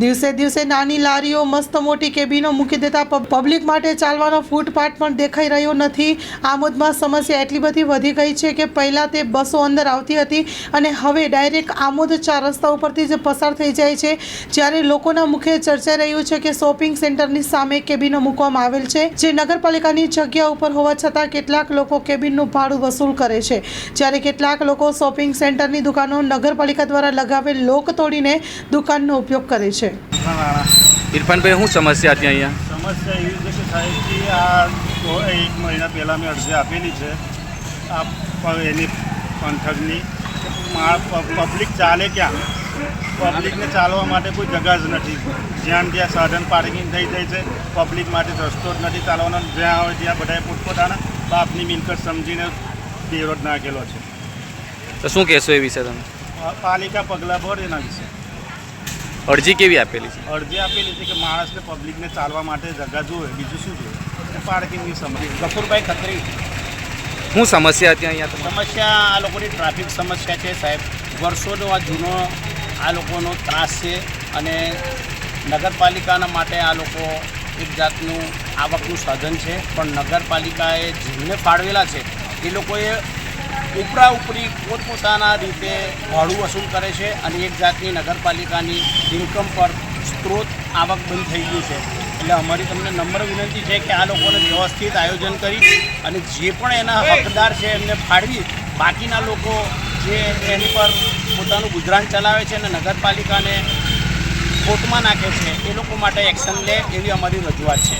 દિવસે દિવસે નાની લારીઓ, મસ્ત મોટી કેબિનો મૂકી દેતા પબ- પબ્લિક માટે ચાલવાનો ફૂટપાથ પણ દેખાઈ રહ્યો નથી. આમોદમાં સમસ્યા એટલી બધી વધી ગઈ છે કે પહેલાં તે બસો અંદર આવતી હતી અને હવે ડાયરેક્ટ આમોદ ચાર રસ્તા ઉપરથી જ પસાર થઈ જાય છે. જ્યારે લોકોના મુખે ચર્ચાઈ રહ્યું છે કે શોપિંગ સેન્ટરની સામે કેબિનો મૂકવામાં આવેલ છે, જે નગરપાલિકાની જગ્યા ઉપર હોવા છતાં કેટલાક લોકો કેબિનનું ભાડું વસૂલ કરે છે. જ્યારે કેટલાક લોકો શોપિંગ સેન્ટરની દુકાનો નગરપાલિકા દ્વારા લગાવેલ લોક તોડીને દુકાનનો ઉપયોગ કરે છે. ઇરફાનભાઈ શું સમસ્યા હતી અહીંયા? સમસ્યા એવી છે કે સાહેબજી આ તો એક મહિના પહેલાં મેં અરજી આપેલી છે. આ એની પંથકની. મા- પબ્લિક ચાલે ક્યાં? પબ્લિકને ચાલવા માટે કોઈ જગા જ નથી. જ્યાં ત્યાં સાધન પાર્કિંગ થઈ જાય છે. પબ્લિક માટે રસ્તો જ નથી ચાલવાનો. જ્યાં હોય ત્યાં બધાએ પોતપોતાના બાપની મિલકત સમજીને વિરોધ નાખેલો છે. તો શું કહેશો એ વિશે તમે? પાલિકા પગલાં ભર એના વિશે. અરજી કેવી આપેલી છે? અરજી આપેલી છે કે માણસને પબ્લિકને ચાલવા માટે જગા જોઈએ બીજું શું જોઈએ પાર્કિંગની સમસ્યા. ગફુરભાઈ ખત્રી. શું સમસ્યા હતી અહીંયા સમસ્યા આ લોકોની ટ્રાફિક સમસ્યા છે સાહેબ. વર્ષોનો આ જૂનો આ લોકોનો ત્રાસ છે અને નગરપાલિકાના માટે આ લોકો એક જાતનું આવકનું સાધન છે. પણ નગરપાલિકાએ જેમને ફાળવેલા છે એ લોકોએ ઉપરા ઉપરી પોતપોતાના રીતે ભાડું વસૂલ કરે છે અને એક જાતની નગરપાલિકાની ઇન્કમ પર સ્ત્રોત આવક બંધ થઈ ગયું છે. એટલે અમારી તમને નમ્ર વિનંતી છે કે આ લોકોને વ્યવસ્થિત આયોજન કરી અને જે પણ એના હકદાર છે એમને ફાળવી, બાકીના લોકો જે એની પર પોતાનું ગુજરાન ચલાવે છે અને નગરપાલિકાને ખોટમાં નાખે છે, એ લોકો માટે એક્શન લે એવી અમારી રજૂઆત છે.